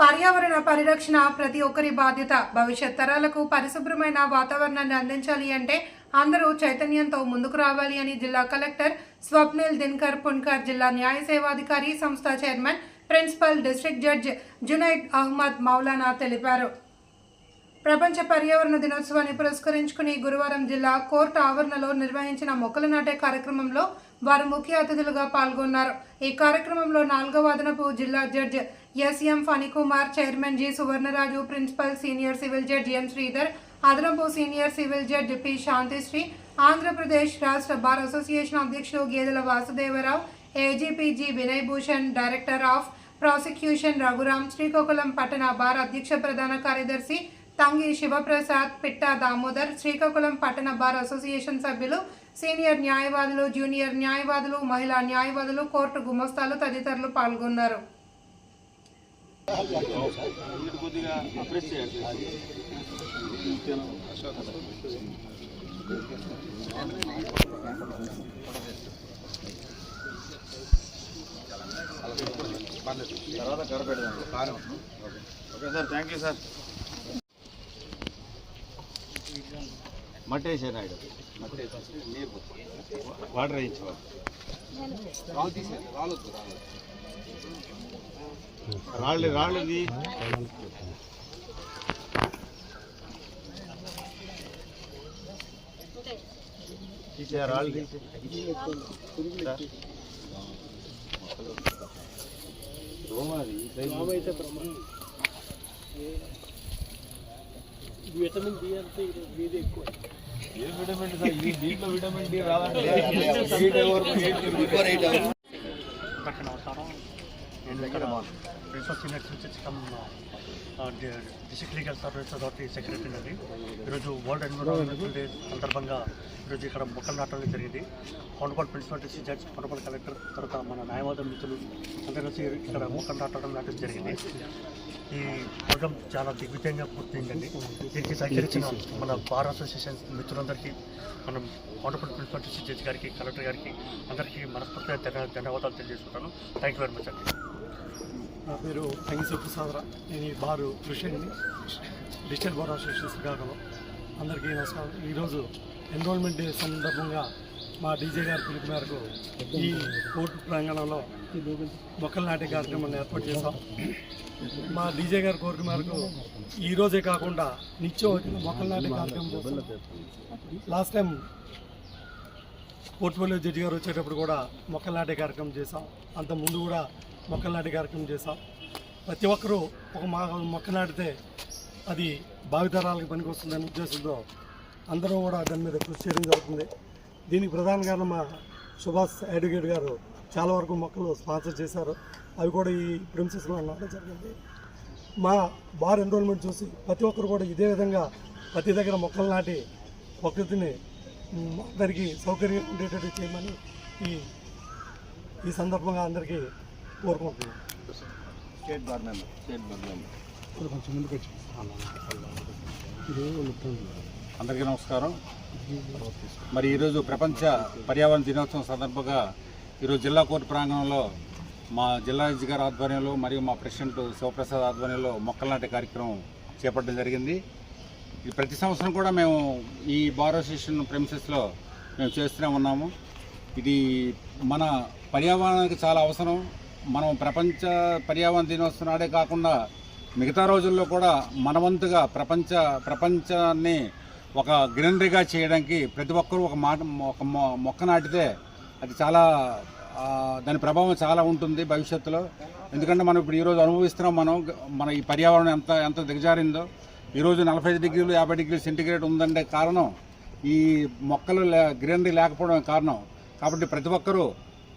పర్యావరణ పరిరక్షణ ప్రతి ఒక్కరి బాధ్యత. భవిష్యత్ తరాలకు పరిశుభ్రమైన వాతావరణాన్ని అందించాలి అంటే అందరూ చైతన్యంతో ముందుకు రావాలి అని జిల్లా కలెక్టర్ స్వప్నిల్ దినకర్ పున్కర్ జిల్లా న్యాయ సేవాధికారి సంస్థ chairman principal district judge Junaid Ahmed Maulana తెలిపారు. ప్రపంచ పర్యావరణ దినోత్సవాన్ని పురస్కరించుకుని గురువారం జిల్లా కోర్టు ఆవరణలో నిర్వహించిన మొక్కలు నాటే కార్యక్రమంలో వారు ముఖ్య అతిథులుగా పాల్గొన్నారు. ఈ కార్యక్రమంలో నాలుగవ అదనపు జిల్లా judge S M Phanikumar chairman G Suvarnaraju principal senior civil judge M Sridhar అదనపు senior civil judge P Shantishri Andhra Pradesh రాష్ట్ర బార్ అసోసియేషన్ అధ్యక్షులు Gedela Vasudevarao AGP G Vinay Bhushan director of prosecution Raghuram Srikakulam పట్టణ bar అధ్యక్ష ప్రధాన కార్యదర్శి తంగి శివప్రసాద్ పిట్టా దామోదర్ శ్రీకాకుళం పట్టణ bar association సభ్యులు senior న్యాయవాదులు జూనియర్ న్యాయవాదులు మహిళా న్యాయవాదులు కోర్టు గుమస్తాలు తదితరులు పాల్గొన్నారు. కొద్దిగా ప్రెస్ చేయండి తర్వాత కర పెడదాం okay sir thank you sir. మట్టి నాయుడు. మట్టి వాటర్ వేయించేవాడు రాళ్ళు తీసేది రాళ్ళొద్దు రాళ్ళు రాళ్ళు రాళ్ళది తీసే రాళ్ళు తీసే దోమది విటమిన్ డి అంటే ఇది ఎక్కువ ఏ విటమిన్ నేను ఇక్కడ principal senior citizens district legal service authority secretary అండి ఈరోజు వరల్డ్ ఎన్విరాన్మెంటల్ డే సందర్భంగా ఈరోజు ఇక్కడ మొక్కలు నాటడం జరిగింది honourable principal district judge honourable collector తర్వాత మన న్యాయవాద మిత్రులు అందరూ ఇక్కడ మొక్కలు నాటడం నాటడం జరిగింది ఈ ప్రోగ్రామ్ చాలా దిగ్విజయంగా పూర్తయిందండి. దీనికి సహకరించిన మన బార్ అసోసియేషన్ మిత్రులందరికీ మనం హోనబల్ ప్రిన్సిపల్ డిస్ట్రిక్ట్ జడ్జి గారికి కలెక్టర్ గారికి అందరికీ మనస్ఫూర్తిగా ధన్య ధన్యవాదాలు తెలియజేసుకుంటాను. థ్యాంక్ యూ వెరీ మచ్ అండి నా పేరు థ్యాంక్ ప్రసాదరా నేను ఈ బారు కృషిని డిజిటల్ బార్ అసోసియేషన్ శ్రీకాకుళం అందరికీ నమస్కారం. ఈరోజు ఎన్రోల్మెంట్ డే సందర్భంగా మా డీజే గారి పిలుపు మేరకు ఈ కోర్టు ప్రాంగణంలో మొక్కలు నాటే కార్యక్రమాన్ని ఏర్పాటు చేశాం. మా డీజే గారి కోరిక మేరకు ఈరోజే కాకుండా నిత్యం మొక్కలు నాటే కార్యక్రమం చేస్తాం లాస్ట్ టైం పోర్ట్ఫోలియో జడ్జి గారు వచ్చేటప్పుడు కూడా మొక్కలు నాటే కార్యక్రమం చేశాం. అంత ముందు కూడా మొక్కలు నాటే కార్యక్రమం చేశాం. ప్రతి ఒక్కరూ ఒక మా మొక్క నాటితే అది భావితరాలకు పనికొస్తుందనే ఉద్దేశంతో అందరూ కూడా దాని మీద కృషి చేయడం జరుగుతుంది. దీనికి ప్రధాన కారణం మా సుభాష్ అడ్వకేట్ గారు చాలా వరకు మొక్కలు స్పాన్సర్ చేశారు. అవి కూడా ఈ ప్రిన్సెస్లో నాటడం జరిగింది. మా బార్ ఎన్రోల్మెంట్ చూసి ప్రతి ఒక్కరు కూడా ఇదే విధంగా ప్రతి దగ్గర మొక్కలు నాటి ప్రకృతిని అందరికీ సౌకర్యం ఉండేటట్టు చేయమని ఈ ఈ సందర్భంగా అందరికీ కోరుకుంటున్నాను state bar member state bar member కొంచెం ముందుకు వచ్చి. అందరికీ నమస్కారం. మరి ఈరోజు ప్రపంచ పర్యావరణ దినోత్సవం సందర్భంగా ఈరోజు జిల్లా కోర్టు ప్రాంగణంలో మా జిల్లా జడ్జి గారి ఆధ్వర్యంలో మరియు మా ప్రెసిడెంట్ శివప్రసాద్ ఆధ్వర్యంలో మొక్కలు నాటే కార్యక్రమం చేపట్టడం జరిగింది. ఈ ప్రతి సంవత్సరం కూడా మేము ఈ బార్ అసోసియేషన్ ప్రెమిసెస్లో మేము చేస్తూనే ఉన్నాము. ఇది మన పర్యావరణానికి చాలా అవసరం. మనం ప్రపంచ పర్యావరణ దినోత్సవం నాడే కాకుండా మిగతా రోజుల్లో కూడా మనవంతుగా ప్రపంచ ప్రపంచాన్ని ఒక గ్రీనరీగా చేయడానికి ప్రతి ఒక్కరూ ఒక మాట ఒక మొ- మొక్క నాటితే అది చాలా దాని ప్రభావం చాలా ఉంటుంది భవిష్యత్తులో. ఎందుకంటే మనం ఇప్పుడు ఈరోజు అనుభవిస్తున్నాం మనం మన ఈ పర్యావరణం ఎంత ఎంత దిగజారిందో. ఈరోజు నలభై ఐదు డిగ్రీలు యాభై డిగ్రీలు సెంటిగ్రేడ్ ఉందంటే కారణం ఈ మొక్కలు లే గ్రీనరీ లేకపోవడం కారణం. కాబట్టి ప్రతి ఒక్కరూ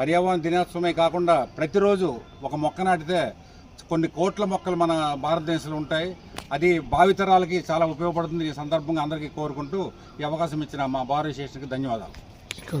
పర్యావరణ దినోత్సవమే కాకుండా ప్రతిరోజు ఒక మొక్క నాటితే కొన్ని కోట్ల మొక్కలు మన భారతదేశంలో ఉంటాయి. అది భావితరాలకి చాలా ఉపయోగపడుతుంది ఈ సందర్భంగా అందరికీ కోరుకుంటూ ఈ అవకాశం ఇచ్చిన మా భారత స్టేషన్కి ధన్యవాదాలు. ఇక్కడ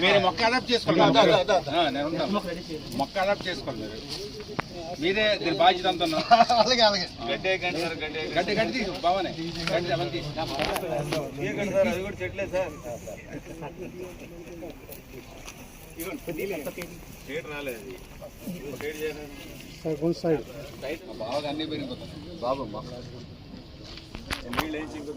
మీరు మొక్క అడాప్ట్ చేసుకోండి మొక్క అడాప్ట్ చేసుకోండి మీరు మీరే దీని బాధ్యత అంతా గడ్డి గడ్డి తీసు బావనే గడ్డి అవన్నీ బాగా అన్ని పెరిగిపోతాయి బాబు ಮಿಳೆ ಎಂಚಿಗೆ